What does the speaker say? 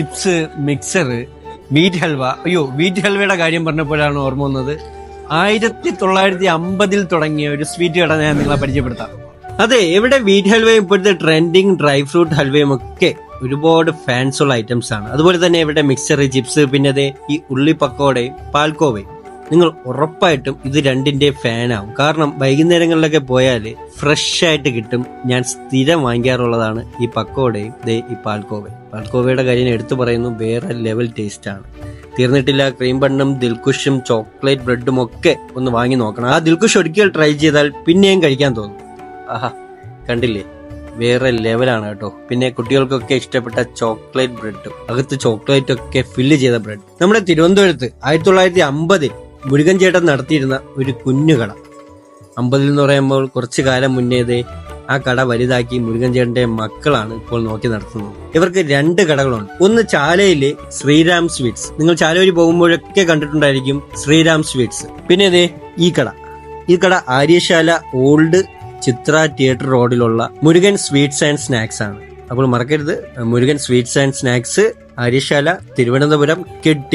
Chips mixer wheat halwa. അയ്യോ wheat ഹൽവയുടെ കാര്യം പറഞ്ഞപ്പോഴാണ് ഓർമ്മ വന്നത്. ആയിരത്തി തൊള്ളായിരത്തി അമ്പതിൽ തുടങ്ങിയ ഒരു സ്വീറ്റ് കട ഞാൻ നിങ്ങളെ പരിചയപ്പെടുത്താം. അതെ ഇവിടെ വീറ്റ് ഹൽവയും ഇപ്പോഴത്തെ ട്രെൻഡിങ് ഡ്രൈ ഫ്രൂട്ട് ഹൽവയും ഒക്കെ ഒരുപാട് ഫാൻസുള്ള ഐറ്റംസ് ആണ്. അതുപോലെ തന്നെ ഇവിടെ മിക്സർ ചിപ്സ് പിന്നെ ഈ ഉള്ളി പക്കോടയും പാൽക്കോവയും. നിങ്ങൾ ഉറപ്പായിട്ടും ഇത് രണ്ടിന്റെ ഫാനാവും. കാരണം വൈകുന്നേരങ്ങളിലൊക്കെ പോയാൽ ഫ്രഷ് ആയിട്ട് കിട്ടും. ഞാൻ സ്ഥിരം വാങ്ങിക്കാറുള്ളതാണ് ഈ പക്കോടയും ദേ ഈ പാൽക്കോവയും. പാൽക്കോവയുടെ കാര്യം എടുത്തു പറയുന്നു വേറെ ലെവൽ ടേസ്റ്റ് ആണ്. തീർന്നിട്ടില്ല ക്രീം ബണ്ണും ദിൽക്കുഷും ചോക്ലേറ്റ് ബ്രെഡും ഒക്കെ ഒന്ന് വാങ്ങി നോക്കണം. ആ ദിൽക്കുഷ് ഒരിക്കൽ ട്രൈ ചെയ്താൽ പിന്നെയും കഴിക്കാൻ തോന്നും. ആഹാ കണ്ടില്ലേ? വേറെ ലെവലാണ് കേട്ടോ. പിന്നെ കുട്ടികൾക്കൊക്കെ ഇഷ്ടപ്പെട്ട ചോക്ലേറ്റ് ബ്രെഡും അകത്ത് ചോക്ലേറ്റ് ഒക്കെ ഫില്ല് ചെയ്ത ബ്രെഡ് നമ്മുടെ തിരുവനന്തപുരത്ത് ആയിരത്തി തൊള്ളായിരത്തി അമ്പതിൽ മുരുകൻ ചേട്ടൻ നടത്തിയിരുന്ന ഒരു കുഞ്ഞുകട അമ്പതിൽ എന്ന് പറയുമ്പോൾ കുറച്ചു കാലം മുന്നേതേ ആ കട വലുതാക്കി മുരുകൻ ചേട്ടന്റെ മക്കളാണ് ഇപ്പോൾ നോക്കി നടത്തുന്നത്. ഇവർക്ക് രണ്ട് കടകളുണ്ട്. ഒന്ന് ചാലയിലെ ശ്രീരാം സ്വീറ്റ്സ്. നിങ്ങൾ ചാലയിൽ പോകുമ്പോഴൊക്കെ കണ്ടിട്ടുണ്ടായിരിക്കും ശ്രീരാം സ്വീറ്റ്സ്. പിന്നെ ഇതേ ഈ കട. ഈ കട ആര്യശാല ഓൾഡ് ചിത്ര തിയേറ്റർ റോഡിലുള്ള മുരുകൻ സ്വീറ്റ്സ് ആൻഡ് സ്നാക്സ് ആണ്. അപ്പോൾ മറക്കരുത്. Murugan sweets and snacks Aryasala Thiruvananthapuram kid